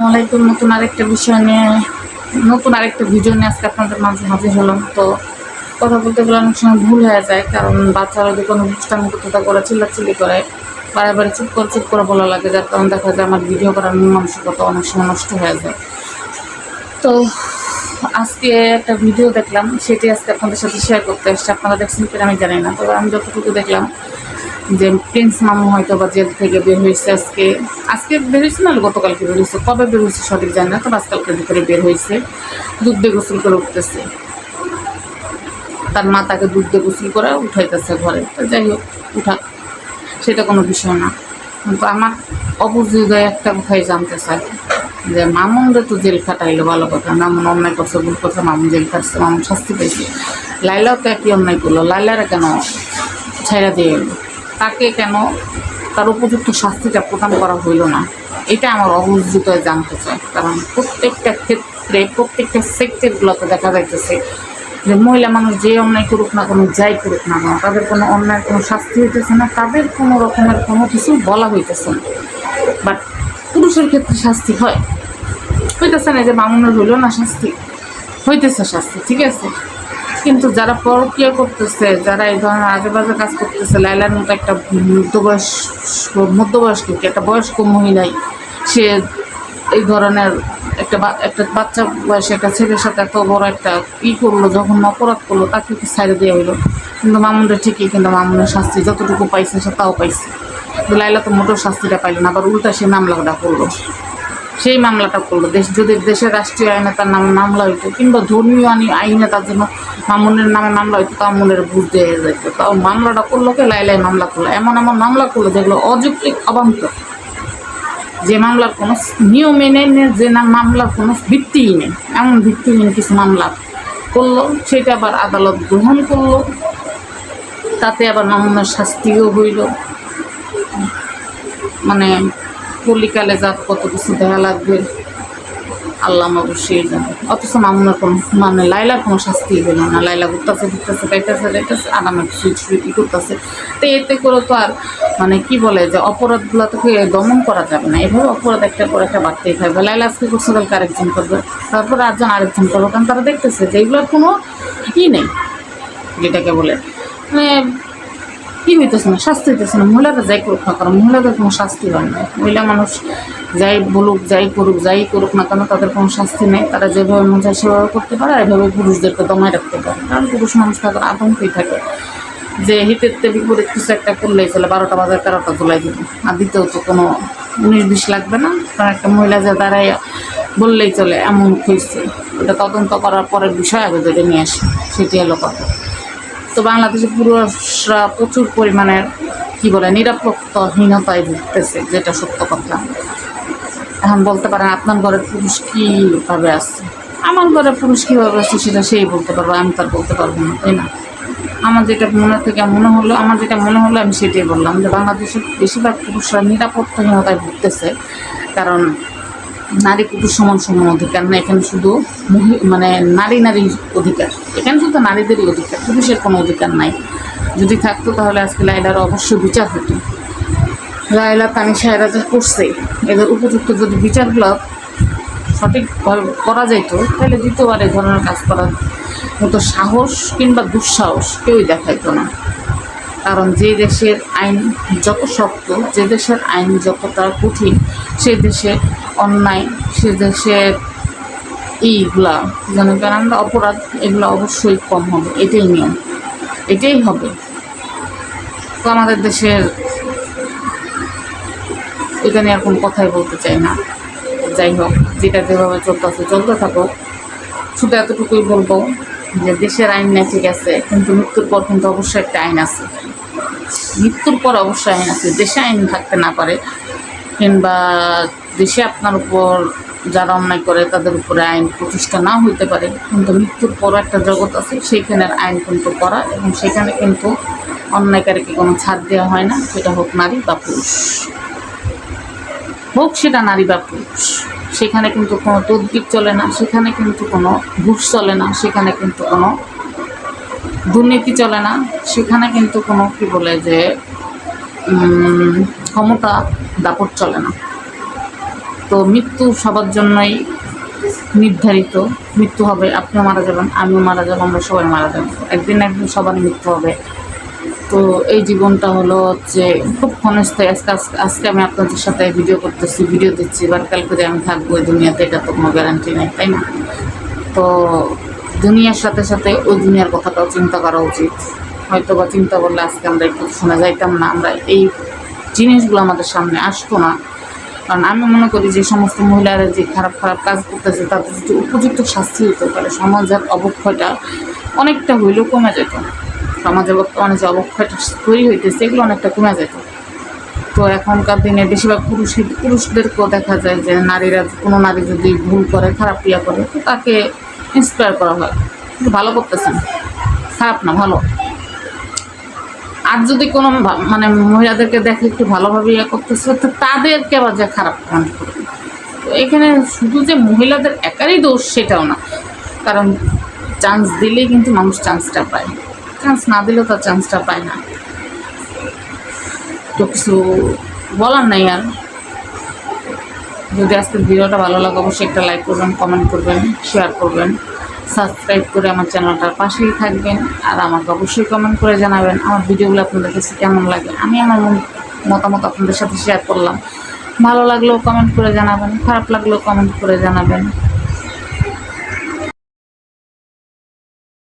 আসসালামাইকুম নতুন আরেকটা বিষয় নিয়ে, নতুন আরেকটা ভিডিও নিয়ে আজকে আপনাদের মাঝে হাজির হলাম। তো কথা বলতে গেলে অনেক সময় ভুল হয়ে যায়, কারণ বাচ্চারা যদি কোনো দুষ্টামি কোথাও করে চিল্লাচিল্লি করে, বারে চুপ করে চুপ করে বলা লাগে, যার কারণে দেখা যায় আমার ভিডিও করার মন মানসিকতা অনেক সময় নষ্ট হয়ে যায়। তো আজকে একটা ভিডিও দেখলাম, সেটি আজকে আপনাদের সাথে শেয়ার করতে এসছে। আপনারা দেখছেন কিনা আমি জানি না, তবে আমি যতটুকু দেখলাম যে প্রিন্স মামু হয়তো বা জেল থেকে বের হয়েছে আজকে। আজকে বের হয়েছে না? গতকালকে বের হয়েছে। কবে বের হয়েছে সঠিক জানি না, তবে আজকালকের ভিতরে বের হয়েছে। দুধ দিয়ে গোসল করে উঠতেছে। তার মা তাকে দুধ দিয়ে গোসল করে উঠাইতেছে ঘরে। তো যাই হোক, উঠাক। সেটা কোনো বিষয় না। কিন্তু আমার অবুঝ একটা কথাই জানতে চাই। যে মামুনরে তো জেল খাটাইলো, ভালো কথা। মামুন অন্যায় করছে, ভুল করছে, মামুন জেল খাটছে, মামুন শাস্তি পেয়েছে লাইলাও তো একই অন্যায় করল। লাইলারা কেন ছেড়ে দিয়ে তাকে কেন তার উপযুক্ত শাস্তিটা প্রদান করা হইল না? এটা আমার অবুঝিত জানতে চাই। কারণ প্রত্যেকটা ক্ষেত্রে, প্রত্যেকটা সেক্টরগুলোতে দেখা যাইতেছে যে মহিলা মানুষ যে অন্যায় করুক না কোনো, যাই করুক না কেন, তাদের কোনো অন্যায় কোনো শাস্তি হইতেছে না, তাদের কোনো রকমের কোনো কিছু বলা হইতেছে না। বাট পুরুষের ক্ষেত্রে শাস্তি হয়। হইতেছে না যে মামুনের হইল না শাস্তি। হইতেছে শাস্তি, ঠিক আছে? কিন্তু যারা পরকীয়া করতেছে, যারা এই ধরনের আজে বাজে কাজ করতেছে লাইলার মতো একটা মধ্যবয়স্ক মধ্যবয়স্ক একটা বয়স্ক মহিলাই, সে এই ধরনের একটা একটা বাচ্চা বয়সে একটা ছেলের সাথে এত বড় একটা ই করল যখন অপরাধ করল, তাকে কি সাইডে দেওয়া হইল? কিন্তু মামুনটা ঠিকই, কিন্তু মামুনের শাস্তি যতটুকু পাইছে সে তাও পাইছে। লাইলা তো মোটেও শাস্তিটা পাইলো না, আবার উল্টা সে মামলাটা করল। সেই মামলাটা করল। দেশ, যদি দেশের রাষ্ট্রীয় আইনে তার নামে মামলা হইতো, কিংবা ধর্মীয় আইনি তার জন্য মামুনের নামে মামলা হইতো, তাও মনের বুঝ দিয়ে যেত তাও মামলাটা করল কে? লাইলাই মামলা করল। এমন এমন মামলা করল যেগুলো অযৌক্তিক অবান্ত যে মামলার কোনো নিয়মে নেই, নে- যে না মামলার কোনো ভিত্তিই নেই। এমন ভিত্তিহীন কিছু মামলা করল, সেটা আবার আদালত গ্রহণ করল। তাতে আবার মামলার শাস্তিও হইল। মানে কলিকালে যা কত কিছু দেখা লাগবে আল্লাহ অবশ্যই জানে অথচ মামুনের কোনো মানে লাইলার কোনো শাস্তি হলো না। লাইলা ঘুরতেছে ঘুরতেছে, পাইতেছে যাইতেছে আরামে সুইট সুইট ই করতেছে। তো এতে করে তো আর মানে কি বলে যে অপরাধগুলো তোকে দমন করা যাবে না। এভাবে অপরাধ একটা পর একটা বাড়তেই থাকবে। লাইলা আজকে করছে কালকে আরেকজন করবে। তারপর আরেকজন আরেকজন করবে। কারণ তারা দেখতেছে যে এগুলোর কোনো ই নেই। যেটাকে বলে মানে কি হইতেছে না? শাস্তি হইতেছে না। মহিলারা যাই করুক না কারণ মহিলাদের কোনো শাস্তি হয় না। মহিলা মানুষ যাই বলুক, যাই করুক যাই করুক না কেন, তাদের কোনো শাস্তি নেই। তারা যেভাবে মন চায় সেভাবে করতে পারে, আর এভাবে পুরুষদেরকে দমায় রাখতে পারে। কারণ পুরুষ মানুষ তাদের আতঙ্কই থাকে। যে হিতের বিপরীত কিছু একটা করলেই চলে, বারোটা বাজার তেরোটা তোলাই দিবে। আর দিতেও তো কোনো উনিশ বিশ লাগবে না। কারণ একটা মহিলা যে দাঁড়ায় বললেই চলে, এমন হয়েছে ওটা তদন্ত করার পরের বিষয় আগে ধরে নিয়ে আসে। সেটি হলো কথা। তো বাংলাদেশে পুরুষরা প্রচুর পরিমাণের কি বলে, নিরাপত্তাহীনতায় ভুগতেছে, যেটা সত্য কথা। এখন বলতে পারেন, আপনার ঘরের পুরুষ কীভাবে আছে? আমার ঘরের পুরুষ কীভাবে আছে সেটা সেই বলতে পারব, আমি তার বলতে পারব না, তাই না? আমার যেটা মনে থেকে মনে হলো, আমার যেটা মনে হলো, আমি সেটাই বললাম যে বাংলাদেশের বেশিরভাগ পুরুষরা নিরাপত্তাহীনতায় ভুগতেছে। কারণ নারী পুরুষ সমান সমান অধিকার না, এখানে শুধু মানে নারী নারীর অধিকার। এখানে শুধু নারীদেরই অধিকার, পুরুষের কোনো অধিকার নাই। যদি থাকতো তাহলে আজকে লাইলার অবশ্যই বিচার হতো। লাইলা তানিশা এরা যা করছে, এদের উপযুক্ত যদি বিচারগুলো সঠিকভাবে করা যাইতো, তাহলে দ্বিতীয়বার এই ধরনের কাজ করার মতো সাহস কিংবা দুঃসাহস কেউই দেখাইতো না। কারণ যে দেশের আইন যত শক্ত, যে দেশের আইন যতটা কঠিন, সে দেশে অন্যায়, সে দেশের এইগুলা, যেন আমরা অপরাধ, এগুলো অবশ্যই কম হবে, এটাই নিয়ম, এটাই হবে। তো আমাদের দেশের এটা নিয়ে কোনো কথাই বলতে চাই না। যাই হোক, যেটা যেভাবে চলতেছে, চলতে থাকুক। শুধু এতটুকুই বলব যে দেশের আইন নেই, ঠিক আছে, কিন্তু মৃত্যুর পর কিন্তু অবশ্যই একটা আইন আছে। মৃত্যুর পর অবশ্যই আইন আছে। দেশে আইন থাকতে না পারে, কিংবা দেশে আপনার উপর যারা অন্যায় করে, তাদের উপরে আইন প্রতিষ্ঠা না হইতে পারে, কিন্তু মৃত্যুর পর একটা জগৎ আছে সেইখানের আইন কিন্তু করা, এবং সেখানে কিন্তু অন্যায়কারীকে কোনো ছাড় দেওয়া হয় না, সেটা হোক নারী বা পুরুষ। হোক সেটা নারী বা পুরুষ। সেখানে কিন্তু কোনো তদবির চলে না, সেখানে কিন্তু কোনো ঘুষ চলে না, সেখানে কিন্তু কোনো দুর্নীতি চলে না, সেখানে কিন্তু কোনো কি বলে যে ক্ষমতা দাপট চলে না। তো মৃত্যু সবার জন্যই নির্ধারিত, মৃত্যু হবে, আপনিও মারা যাবেন, আমিও মারা যাব, আমরা সবাই মারা যাব। একদিন একদিন সবার মৃত্যু হবে। তো এই জীবনটা হলো হচ্ছে খুব ক্ষণস্থায়ী আজকে আজকে আমি আপনাদের সাথে ভিডিও করতেছি ভিডিও দিচ্ছি এবার কালকে যে আমি থাকব এই দুনিয়াতে, এটা তো কোনো গ্যারান্টি নেই, তাই না? তো দুনিয়ার সাথে সাথে ওই দুনিয়ার কথাটাও চিন্তা করা উচিত। হয়তো বা চিন্তা করলে আজকে আমরা একটু শোনা যাইতাম না, আমরা এই জিনিসগুলো আমাদের সামনে আসতো না। কারণ আমি মনে করি যে সমস্ত মহিলারা যে খারাপ খারাপ কাজ করতেছে, তাদের যদি উপযুক্ত শাস্তি হতে পারে, সমাজের অবক্ষয়টা অনেকটা হইলেও কমে যেত। সমাজে বর্তমানে যে অবক্ষয়টা তৈরি হইতেছে, এগুলো অনেকটা কমে যেত তো এখনকার দিনে বেশিরভাগ পুরুষ পুরুষদেরকেও দেখা যায় যে নারীরা কোনো নারী যদি ভুল করে, খারাপ ইয়া করে, তো তাকে ইন্সপায়ার করা হয়। ভালো করতেছেন খারাপ না, ভালো। আর যদি কোনো মানে মহিলাদেরকে দেখে একটু ভালোভাবে ইয়ে করতেছে, তো তাদেরকে আবার যে খারাপ কমেন্ট করবে তো এখানে শুধু যে মহিলাদের একারই দোষ সেটাও না। কারণ চান্স দিলেই কিন্তু মানুষ চান্সটা পায়। চান্স না দিলেও তার চান্সটা পায় না। তো কিছু বলার নাই আর। যদি আজকের ভিডিওটা ভালো লাগে, অবশ্যই একটা লাইক করবেন কমেন্ট করবেন শেয়ার করবেন। সাবস্ক্রাইব করে আমার চ্যানেলটার পাশেই থাকবেন আর আমাকে অবশ্যই কমেন্ট করে জানাবেন আমার ভিডিওগুলো আপনাদের কাছে কেমন লাগে। আমি আমার মতামত আপনাদের সাথে শেয়ার করলাম। ভালো লাগলেও কমেন্ট করে জানাবেন, খারাপ লাগলেও কমেন্ট করে জানাবেন।